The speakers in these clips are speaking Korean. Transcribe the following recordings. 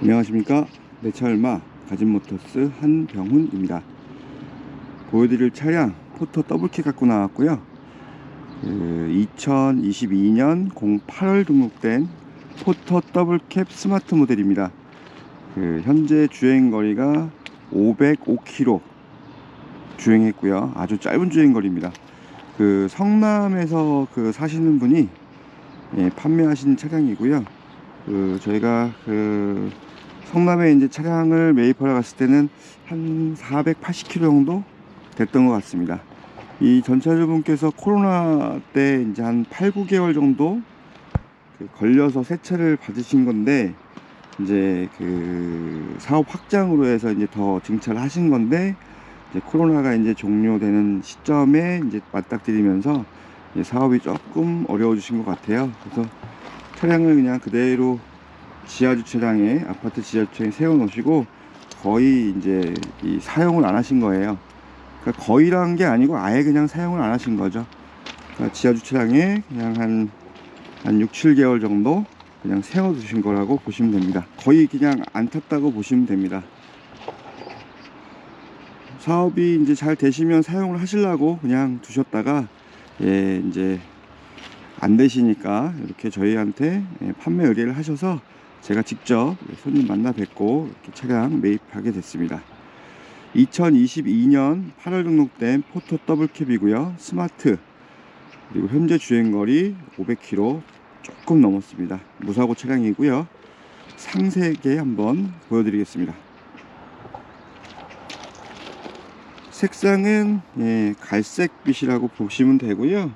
안녕하십니까? 내차얼마 가진모터스 한병훈입니다. 보여드릴 차량 포터 더블키 갖고 나왔고요. 그 2022년 08월 등록된 포터 더블캡 스마트 모델입니다. 그 현재 주행거리가 505km 주행했고요. 아주 짧은 주행거리입니다. 그 성남에서 그 사시는 분이 예, 판매하신 차량이고요 그 저희가 그 성남에 이제 차량을 매입하러 갔을 때는 한 480km 정도 됐던 것 같습니다. 이 전차주분께서 코로나 때 이제 한 8, 9개월 정도 그 걸려서 새 차를 받으신 건데 이제 그 사업 확장으로 해서 이제 더 증차를 하신 건데 이제 코로나가 이제 종료되는 시점에 이제 맞닥뜨리면서 사업이 조금 어려워지신 것 같아요. 그래서 차량을 그냥 그대로 지하 주차장에 아파트 지하 주차장에 세워 놓으시고 거의 이제 이 사용을 안 하신 거예요. 그러니까 거의라는 게 아니고 아예 그냥 사용을 안 하신 거죠. 그러니까 지하 주차장에 그냥 한, 한 6, 7개월 정도 그냥 세워 두신 거라고 보시면 됩니다. 거의 그냥 안 탔다고 보시면 됩니다. 사업이 이제 잘 되시면 사용을 하시려고 그냥 두셨다가 예, 이제 안 되시니까 이렇게 저희한테 예, 판매 의뢰를 하셔서 제가 직접 손님 만나 뵙고 이렇게 차량 매입하게 됐습니다. 2022년 8월 등록된 포토 더블캡이고요. 스마트 그리고 현재 주행거리 500km 조금 넘었습니다. 무사고 차량이고요. 상세하게 한번 보여드리겠습니다. 색상은 예, 갈색빛이라고 보시면 되고요.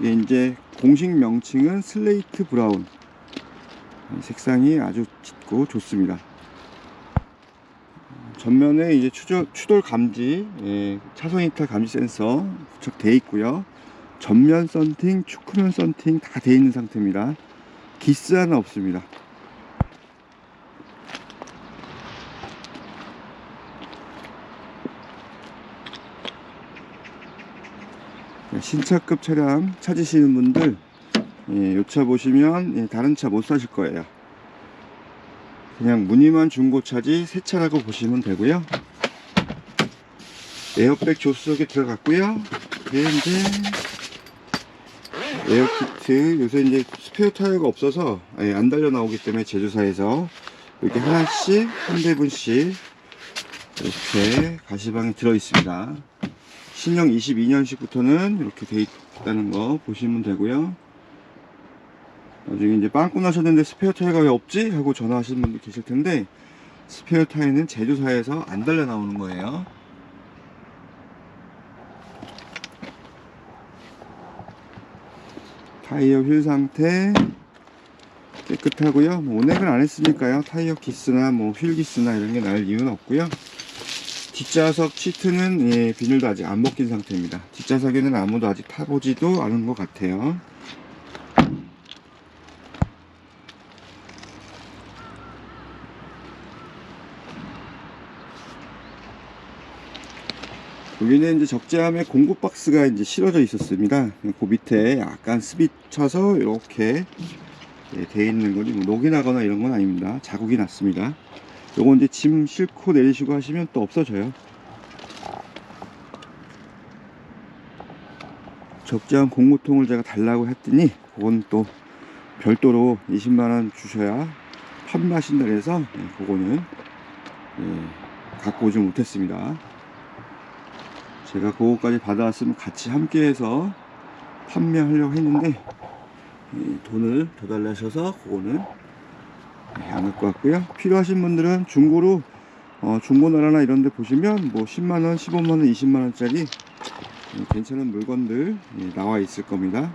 이게 이제 공식 명칭은 슬레이트 브라운 색상이 아주 짙고 좋습니다. 전면에 이제 추절, 추돌 감지, 예, 차선 이탈 감지 센서 부착되어 있고요. 전면 썬팅, 축후면 썬팅 다 되어 있는 상태입니다. 기스 하나 없습니다. 신차급 차량 찾으시는 분들 예, 요차 보시면 예, 다른 차 못 사실 거예요. 그냥 무늬만 중고차지 새 차라고 보시면 되고요. 에어백 조수석에 들어갔고요. 이게 이제 에어키트 요새 이제 스페어 타이어가 없어서 예, 안 달려 나오기 때문에 제조사에서 이렇게 하나씩 한 대분씩 이렇게 가시방에 들어 있습니다. 신형 22년식부터는 이렇게 돼 있다는 거 보시면 되고요. 나중에 이제 빵꾸 나셨는데 스페어 타이어가 왜 없지? 하고 전화하시는 분들 계실 텐데 스페어 타이어는 제조사에서 안 달려 나오는 거예요. 타이어 휠 상태 깨끗하고요. 뭐 온액을 안 했으니까요. 타이어 기스나 뭐 휠 기스나 이런 게 날 이유는 없고요. 뒷좌석 시트는 예, 비닐도 아직 안 벗긴 상태입니다. 뒷좌석에는 아무도 아직 타보지도 않은 것 같아요. 여기는 이제 적재함에 공급 박스가 이제 실어져 있었습니다. 그 밑에 약간 습이 쳐서 이렇게 예, 돼 있는 거지 뭐 녹이 나거나 이런 건 아닙니다. 자국이 났습니다. 요거 이제 짐 싣고 내리시고 하시면 또 없어져요. 적재함 공구통을 제가 달라고 했더니 그건 또 별도로 20만원 주셔야 판매하신다 그래서 예, 그거는 예, 갖고 오지 못했습니다. 제가 그거까지 받아왔으면 같이 함께 해서 판매하려고 했는데 예, 돈을 더 달라 하셔서 그거는 예, 안 갖고 왔고요. 필요하신 분들은 중고로 어, 중고나라나 이런 데 보시면 뭐 10만원 15만원 20만원짜리 예, 괜찮은 물건들 예, 나와 있을 겁니다.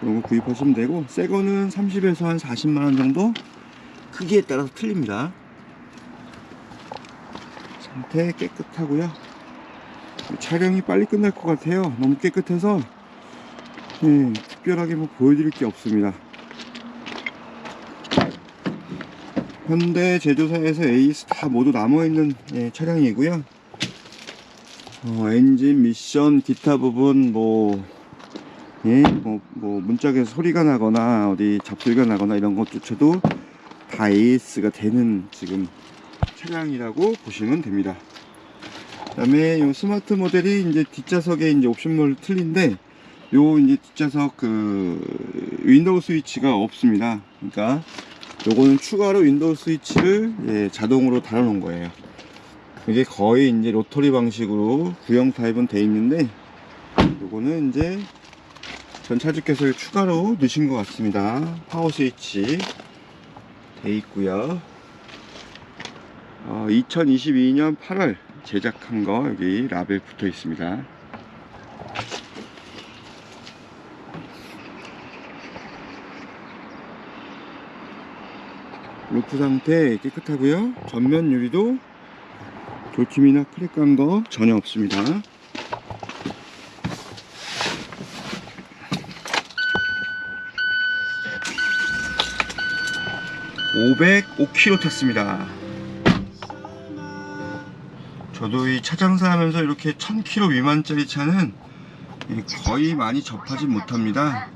그런 거 구입하시면 되고 새 거는 30에서 한 40만원 정도? 크기에 따라서 틀립니다. 상태 깨끗하고요. 촬영이 빨리 끝날 것 같아요. 너무 깨끗해서 예, 특별하게 뭐 보여드릴 게 없습니다. 현대 제조사에서 AS 다 모두 남아있는 예, 차량이고요. 어, 엔진, 미션, 기타 부분 뭐 예, 뭐, 뭐 문짝에서 소리가 나거나 어디 잡소리가 나거나 이런 것조차도 다 AS가 되는 지금 차량이라고 보시면 됩니다. 그다음에 요 스마트 모델이 이제 뒷좌석에 이제 옵션별로 틀린데 요 이제 뒷좌석 그 윈도우 스위치가 없습니다. 그러니까 요거는 추가로 윈도우 스위치를 예, 자동으로 달아놓은 거예요. 이게 거의 이제 로터리 방식으로 구형 타입은 돼 있는데 요거는 이제 전 차주께서 추가로 넣으신 것 같습니다. 파워 스위치 돼 있고요. 어, 2022년 8월 제작한 거 여기 라벨 붙어 있습니다. 루프 상태 깨끗하고요. 전면 유리도 돌킴이나 크랙 간 거 전혀 없습니다. 505km 탔습니다. 저도 이 차 장사 하면서 이렇게 1000km 미만짜리 차는 거의 많이 접하지 못합니다.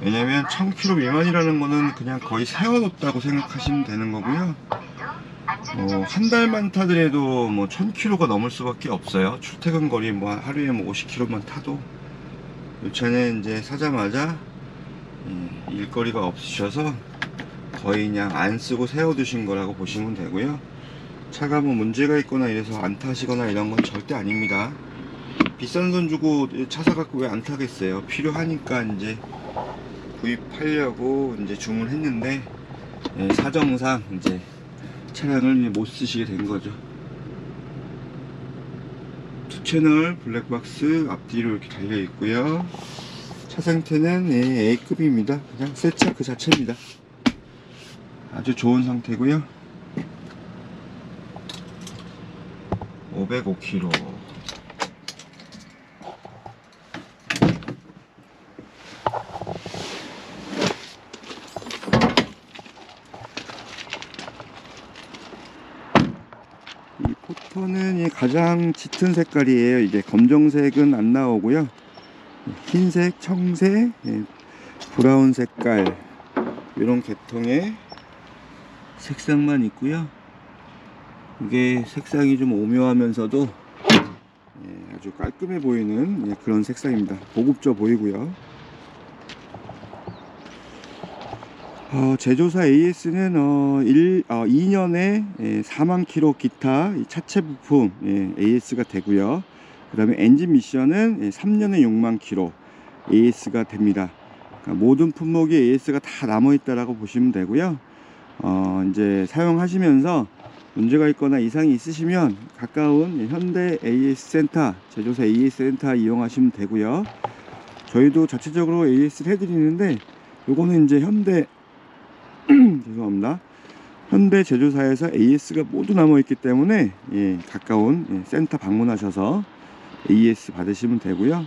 왜냐면 1000km 미만이라는 거는 그냥 거의 세워놓았다고 생각하시면 되는 거고요. 어, 한 달만 타더라도 뭐 1000km가 넘을 수밖에 없어요. 출퇴근 거리 뭐 하루에 뭐 50km만 타도 이 차는 이제 사자마자 예, 일거리가 없으셔서 거의 그냥 안 쓰고 세워두신 거라고 보시면 되고요. 차가 뭐 문제가 있거나 이래서 안 타시거나 이런 건 절대 아닙니다. 비싼 돈 주고 차 사갖고 왜 안 타겠어요? 필요하니까 이제 구입하려고 이제 주문했는데 예, 사정상 이제 차량을 못 쓰시게 된 거죠. 투 채널 블랙박스 앞뒤로 이렇게 달려 있고요. 차 상태는 예, A급입니다. 그냥 새 차 그 자체입니다. 아주 좋은 상태고요. 505km. 이 포터는 이 가장 짙은 색깔이에요. 이제 검정색은 안 나오고요. 흰색, 청색, 예, 브라운 색깔 이런 계통의 색상만 있고요. 이게 색상이 좀 오묘하면서도 예, 아주 깔끔해 보이는 예, 그런 색상입니다. 고급져 보이고요. 어, 제조사 AS는 어, 1, 어, 2년에 예, 4만 킬로 기타 이 차체 부품 예, AS가 되고요. 그 다음에 엔진 미션은 예, 3년에 6만 킬로 AS가 됩니다. 그러니까 모든 품목이 AS가 다 남아 있다라고 보시면 되고요. 어, 이제 사용하시면서 문제가 있거나 이상이 있으시면 가까운 현대 AS 센터, 제조사 AS 센터 이용하시면 되고요. 저희도 자체적으로 AS를 해드리는데 요거는 이제 현대 죄송합니다. 현대 제조사에서 AS가 모두 남아 있기 때문에 예, 가까운 예, 센터 방문하셔서 AS 받으시면 되고요.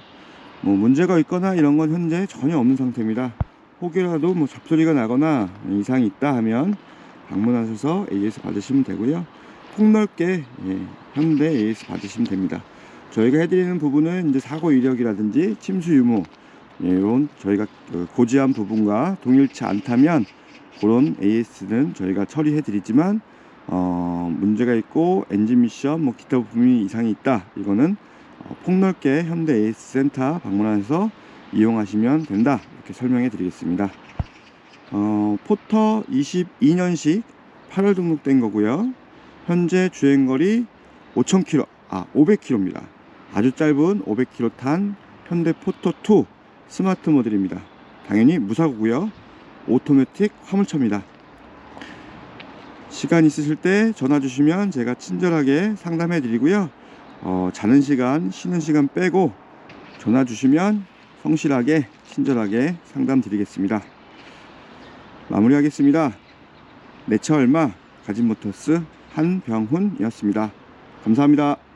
뭐 문제가 있거나 이런 건 현재 전혀 없는 상태입니다. 혹여라도 뭐 잡소리가 나거나 이상이 있다 하면 방문하셔서 AS 받으시면 되고요. 폭넓게 예, 현대 AS 받으시면 됩니다. 저희가 해드리는 부분은 이제 사고 이력이라든지 침수 유무 예, 이런 저희가 그 고지한 부분과 동일치 않다면 그런 AS는 저희가 처리해 드리지만 어, 문제가 있고 엔진 미션 뭐 기타 부품이 이상이 있다 이거는 어, 폭넓게 현대 AS 센터 방문해서 이용하시면 된다 이렇게 설명해 드리겠습니다. 어, 포터 22년식 8월 등록된 거고요. 현재 주행거리 5,000km, 아 500km입니다. 아주 짧은 500km 탄 현대 포터 2 스마트 모델입니다. 당연히 무사고고요. 오토매틱 화물차입니다. 시간 있으실 때 전화 주시면 제가 친절하게 상담해 드리고요. 어, 자는 시간, 쉬는 시간 빼고 전화 주시면 성실하게 친절하게 상담 드리겠습니다. 마무리하겠습니다. 내차 얼마 가진모터스 한병훈이었습니다. 감사합니다.